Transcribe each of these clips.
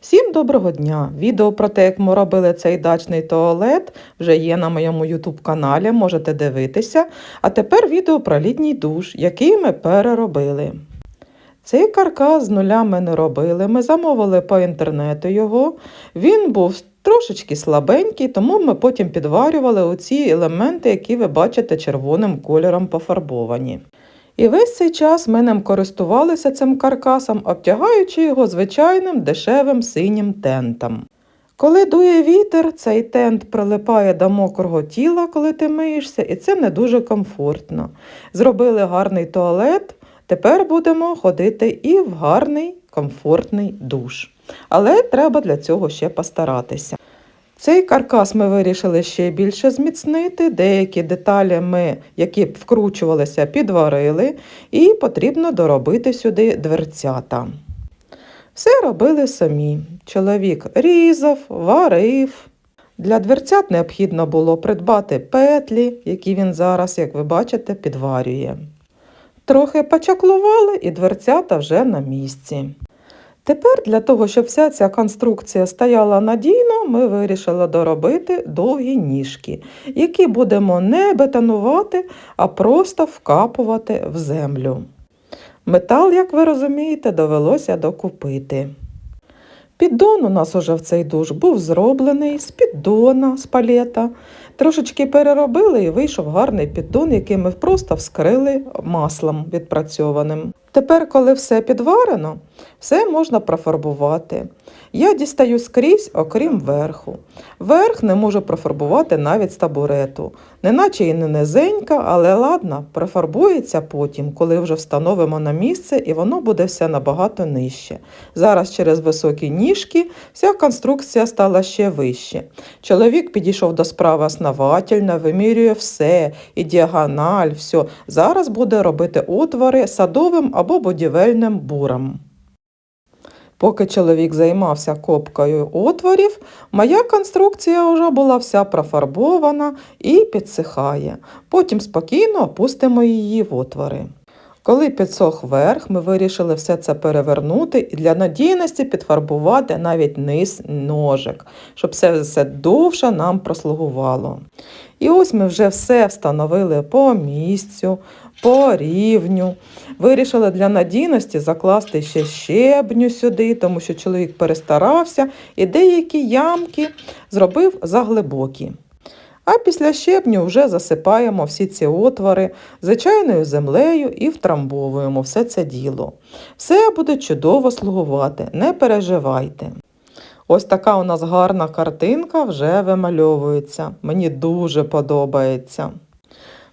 Всім доброго дня! Відео про те, як ми робили цей дачний туалет, вже є на моєму YouTube каналі, можете дивитися. А тепер відео про літній душ, який ми переробили. Цей каркас з нуля ми не робили. Ми замовили по інтернету його. Він був трошечки слабенький, тому ми потім підварювали оці елементи, які ви бачите червоним кольором пофарбовані. І весь цей час ми ним користувалися цим каркасом, обтягаючи його звичайним дешевим синім тентом. Коли дує вітер, цей тент прилипає до мокрого тіла, коли ти миєшся, і це не дуже комфортно. Зробили гарний туалет, тепер будемо ходити і в гарний комфортний душ. Але треба для цього ще постаратися. Цей каркас ми вирішили ще більше зміцнити. Деякі деталі, ми, які вкручувалися, підварили, і потрібно доробити сюди дверцята. Все робили самі. Чоловік різав, варив. Для дверцят необхідно було придбати петлі, які він зараз, як ви бачите, підварює. Трохи почаклували, і дверцята вже на місці. Тепер для того, щоб вся ця конструкція стояла надійно, ми вирішили доробити довгі ніжки, які будемо не бетонувати, а просто вкапувати в землю. Метал, як ви розумієте, довелося докупити. Піддон у нас уже в цей душ був зроблений з піддона, з палета. Трошечки переробили і вийшов гарний піддон, який ми просто вскрили маслом відпрацьованим. Тепер, коли все підварено, все можна профарбувати. Я дістаю скрізь, окрім верху. Верх не можу профарбувати навіть з табурету. Неначе і не низенька, але ладно, профарбується потім, коли вже встановимо на місце, і воно буде все набагато нижче. Зараз через високі ніжки вся конструкція стала ще вище. Чоловік підійшов до справи основательно, вимірює все, і діагональ, все. Зараз буде робити отвори садовим або будівельним буром. Поки чоловік займався копкою отворів, моя конструкція вже була вся профарбована і підсихає. Потім спокійно опустимо її в отвори. Коли підсох верх, ми вирішили все це перевернути і для надійності підфарбувати навіть низ ножик, щоб все, все довше нам прослугувало. І ось ми вже все встановили по місцю, по рівню. Вирішили для надійності закласти ще щебню сюди, тому що чоловік перестарався і деякі ямки зробив заглибокі. А після щебню вже засипаємо всі ці отвори звичайною землею і втрамбовуємо все це діло. Все буде чудово слугувати, не переживайте. Ось така у нас гарна картинка вже вимальовується. Мені дуже подобається.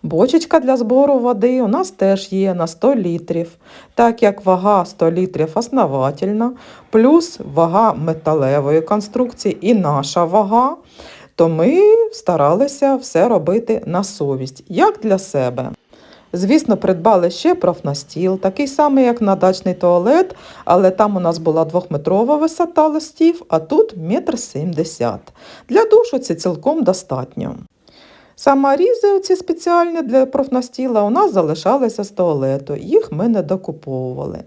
Бочечка для збору води у нас теж є на 100 літрів, так як вага 100 літрів основательна, плюс вага металевої конструкції і наша вага, то ми старалися все робити на совість, як для себе. Звісно, придбали ще профнастіл, такий самий, як на дачний туалет, але там у нас була двохметрова висота листів, а тут метр сімдесят. Для душу це цілком достатньо. Саморізи оці спеціальні для профнастіла у нас залишалися з туалету, їх ми не докуповували.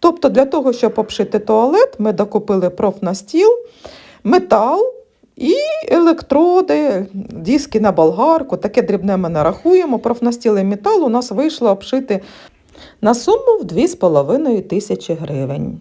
Тобто для того, щоб обшити туалет, ми докупили профнастіл, метал і електроди, диски на болгарку, таке дрібне ми не рахуємо. І метал у нас вийшло обшити на суму в 2,5 тисячі гривень.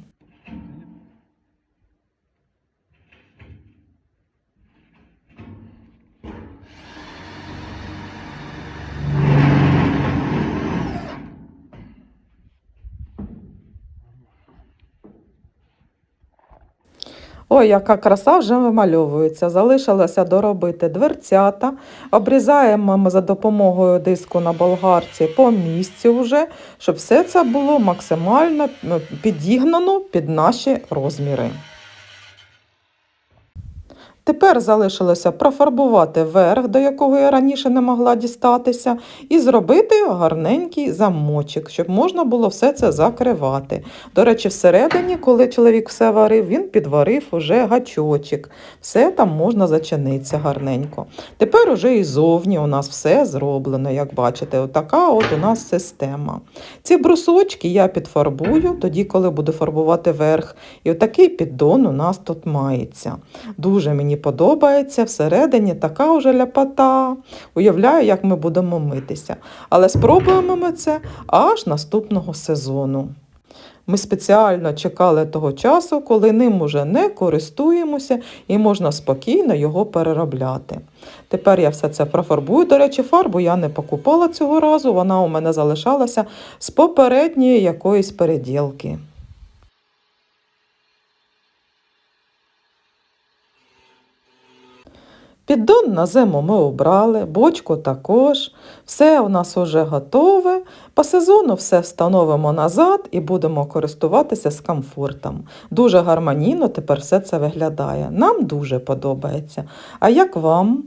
Ой, яка краса вже вимальовується. Залишилося доробити дверцята. Обрізаємо ми за допомогою диску на болгарці по місцю вже, щоб все це було максимально ну, підігнано під наші розміри. Тепер залишилося профарбувати верх, до якого я раніше не могла дістатися, і зробити гарненький замочок, щоб можна було все це закривати. До речі, всередині, коли чоловік все варив, він підварив уже гачочок. Все там можна зачинитися гарненько. Тепер уже і зовні у нас все зроблено, як бачите, отака от у нас система. Ці брусочки я підфарбую тоді, коли буду фарбувати верх. І отакий піддон у нас тут мається. Дуже мені подобається, всередині така вже ляпота. Уявляю, як ми будемо митися. Але спробуємо ми це аж наступного сезону. Ми спеціально чекали того часу, коли ним уже не користуємося і можна спокійно його переробляти. Тепер я все це профарбую. До речі, фарбу я не покупала цього разу, вона у мене залишалася з попередньої якоїсь переділки. Піддон на зиму ми обрали, бочку також. Все у нас вже готове. По сезону все встановимо назад і будемо користуватися з комфортом. Дуже гармонійно тепер все це виглядає. Нам дуже подобається. А як вам?